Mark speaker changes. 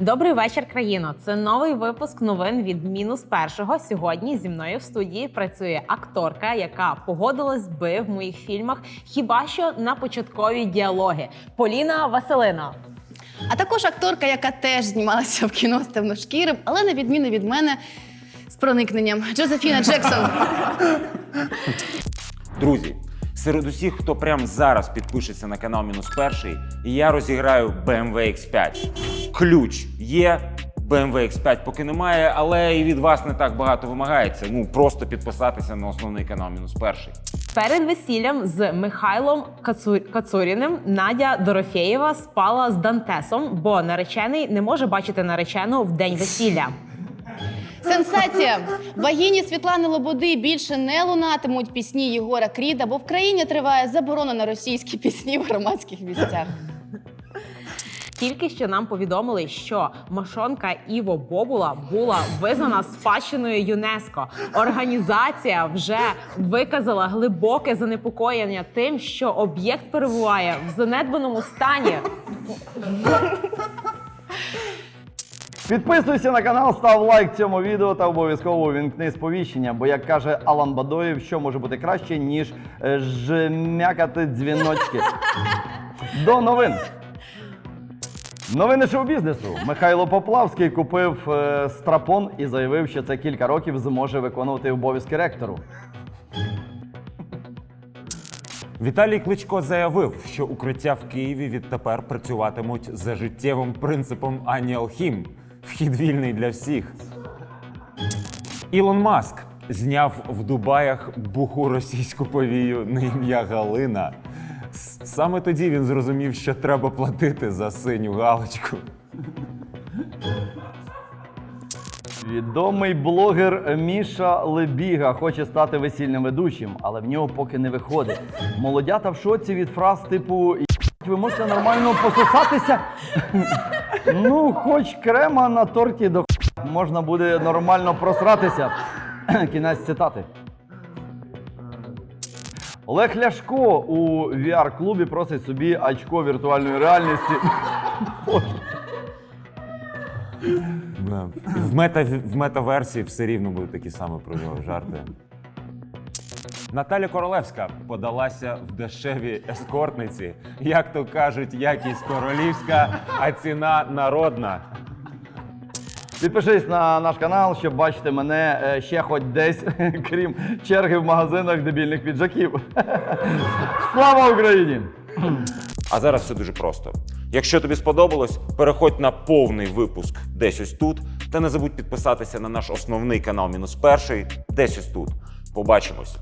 Speaker 1: Добрий вечір, країно. Це новий випуск новин від мінус першого. Сьогодні зі мною в студії працює акторка, яка погодилась би в моїх фільмах хіба що на початкові діалоги. Поліна Василина.
Speaker 2: А також акторка, яка теж знімалася в кіно з темношкірим, але на відміну від мене з проникненням Джозефіна Джексон.
Speaker 3: Друзі, серед усіх, хто прямо зараз підпишеться на канал Мінус Перший, я розіграю BMW X5. Ключ є. BMW X5 поки немає, але і від вас не так багато вимагається. Ну просто підписатися на основний канал Мінус Перший.
Speaker 1: Перед весіллям з Михайлом Кацу... Кацуріним Надя Дорофєєва спала з Дантесом, бо наречений не може бачити наречену в день весілля.
Speaker 2: Сенсація! Вагіні Світлани Лободи більше не лунатимуть пісні Єгора Кріда, бо в країні триває заборона на російські пісні в громадських місцях.
Speaker 1: Тільки що нам повідомили, що мошонка Іво Бобула була визнана спадщиною ЮНЕСКО. Організація вже виказала глибоке занепокоєння тим, що об'єкт перебуває в занедбаному стані.
Speaker 4: Підписуйся на канал, став лайк цьому відео та обов'язково увімкни сповіщення, бо як каже Алан Бадоєв, що може бути краще, ніж е, жмякати дзвіночки. До новин. Новини шоу-бізнесу. Михайло Поплавський купив е, страпон і заявив, що це кілька років зможе виконувати обов'язки ректору.
Speaker 3: Віталій Кличко заявив, що укриття в Києві відтепер працюватимуть за життєвим принципом Ані Алхім. Вхід вільний для всіх. Ілон Маск зняв в Дубаях буху російську повію на ім'я Галина. Саме тоді він зрозумів, що треба платити за синю галочку.
Speaker 4: Відомий блогер Міша Лебіга хоче стати весільним ведучим, але в нього поки не виходить. Молодята в шоці від фраз типу ви можете нормально пососатися. Ну, хоч крема на торті до можна буде нормально просратися. Кінець цитати. Олег Ляшко у VR-клубі просить собі очко віртуальної реальності.
Speaker 3: В, мета, в метаверсії все рівно будуть такі самі про жарти. Наталя Королевська подалася в дешеві ескортниці. Як то кажуть, якість королівська, а ціна народна.
Speaker 4: Підпишись на наш канал, щоб бачити мене е, ще хоч десь, крім черги в магазинах дебільних піджаків. Слава Україні!
Speaker 3: А зараз все дуже просто. Якщо тобі сподобалось, переходь на повний випуск десь ось тут. Та не забудь підписатися на наш основний канал Мінус Перший десь ось тут. Побачимось.